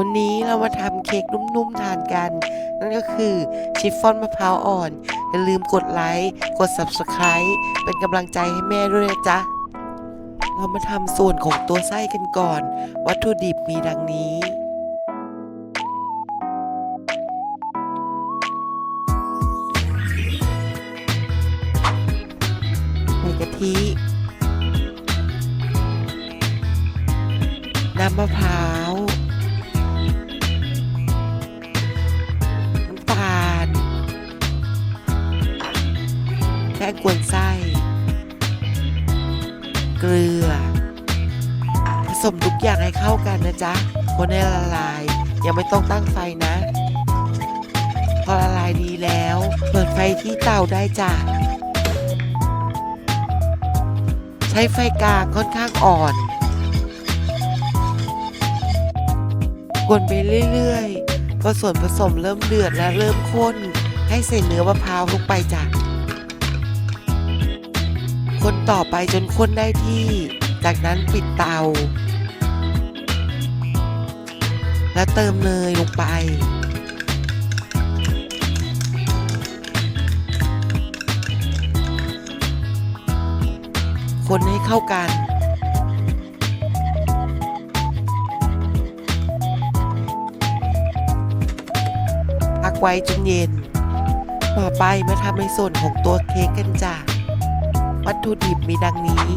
วันนี้เรามาทำเค้กนุ่มๆทานกัน นั่นก็คือชิฟฟ่อนมะพร้าวอ่อน อย่าลืมกดไลค์กด Subscribe เป็นกำลังใจให้แม่ด้วยนะจ๊ะ เรามาทำส่วนของตัวไส้กันก่อน วัตถุดิบมีดังนี้ใส่กะทิน้ำมะพร้าว แป้งกวนไส้ เกลือ ผสมทุกอย่างให้เข้ากันนะจ๊ะคนให้ละลาย ยังไม่ต้องตั้งไฟนะ พอละลายดีแล้ว เปิดไฟที่เตาได้จ้ะ ใช้ไฟกลางค่อนข้างอ่อน กวนไปเรื่อยๆพอส่วนผสมเริ่มเดือดและเริ่มข้น ให้ใส่เนื้อมะพร้าวลงไปจ้ะ คนต่อไปจนข้นได้ที่ จากนั้นปิดเตา แล้วเติมเนยลงไป คนให้เข้ากันพักไว้จนเย็น ต่อไปมาทำในส่วนของตัวเค้กกันจ้ะวัตถุ ดิบมีดังนี้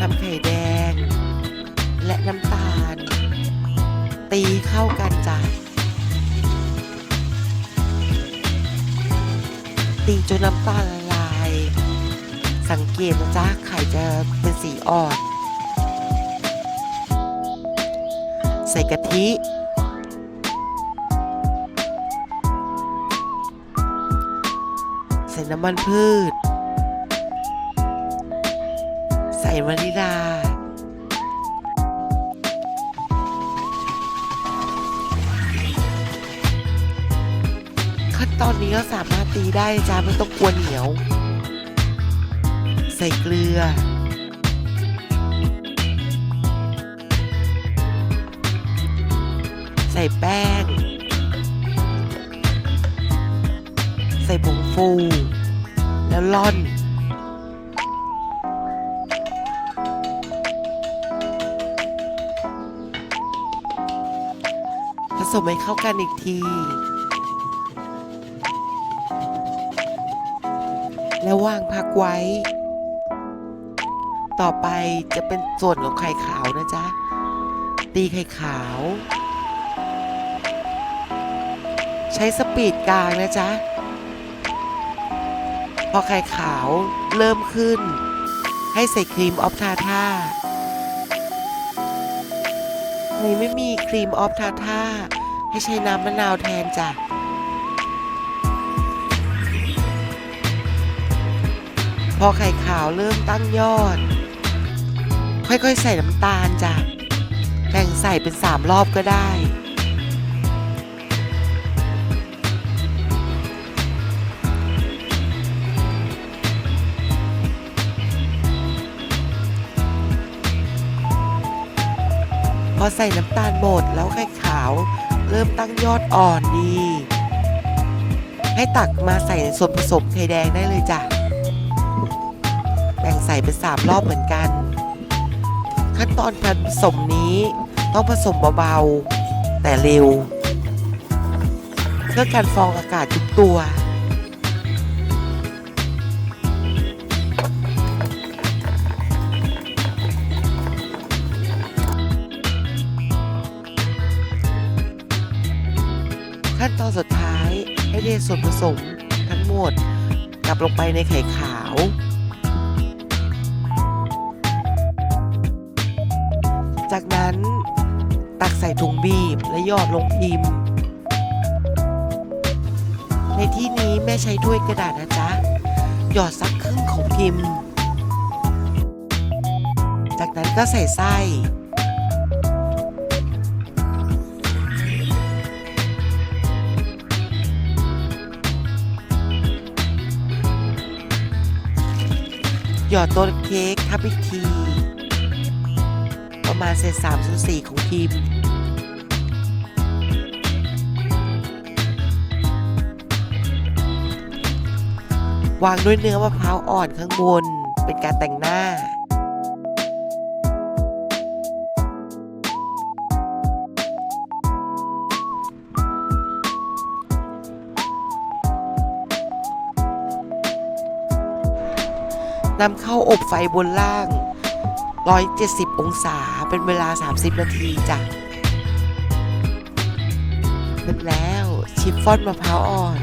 น้ำไข่แดง และน้ำตาล ตีเข้ากันจ้ะตีจนน้ำตาลละลาย สังเกตนะจ๊ะไข่จะเป็นสีอ่อน ใส่กะทิ ใส่น้ำมันพืช ใส่วานิลา ขั้นตอนนี้ก็สามารถตีได้จ้าไม่ต้องกลัวเหนียว ใส่เกลือ แป้ง ใส่ผงฟู แล้วล่อนผสมให้เข้ากันอีกที แล้ววางพักไว้ ต่อไปจะเป็นส่วนของไข่ขาวนะจ๊ะ ตีไข่ขาว ใช้สปีดกลางนะจ๊ะ พอไข่ขาวเริ่มขึ้น ให้ใส่ครีมออฟทาท่าใครไม่มีครีมออฟทาท่าให้ใช้น้ำมะนาวแทนจ้ะพอไข่ขาวเริ่มตั้งยอด ค่อยๆ ใส่น้ำตาลจ้ะแบ่งใส่เป็นสามรอบก็ได้ อใส่น้ำตาลหมดแล้วไข่ขาว เริ่มตั้งยอดอ่อนดี ให้ตักมาใส่ส่วนผสมไข่แดงได้เลยจ้ะ แบ่งใส่เป็นสามรอบเหมือนกัน ขั้นตอนการผสมนี้ต้องผสมเบาๆ แต่เร็ว เพื่อการฟองอากาศยุบตัว ขั้นตอนสุดท้ายให้เทส่วนผสมทั้งหมดกลับลงไปในไข่ขาว จากนั้นตักใส่ถุงบีบและหยอดลงพิมพ์ ในที่นี้แม่ใช้ถ้วยกระดาษนะจ๊ะ หยอดสักครึ่งของพิมพ์ จากนั้นก็ใส่ไส้ หยอดตัวเค้กทับพี่ทีประมาณเศษสามส่วนสี่ของทีมวางด้วยเนื้อมะพร้าวอ่อนข้างบน เป็นการแต่งหน้า นำเข้าอบไฟบนล่าง 170 องศาเป็นเวลา 30 นาทีจ้ะเสร็จแล้วชิฟฟ่อนมะพร้าวอ่อน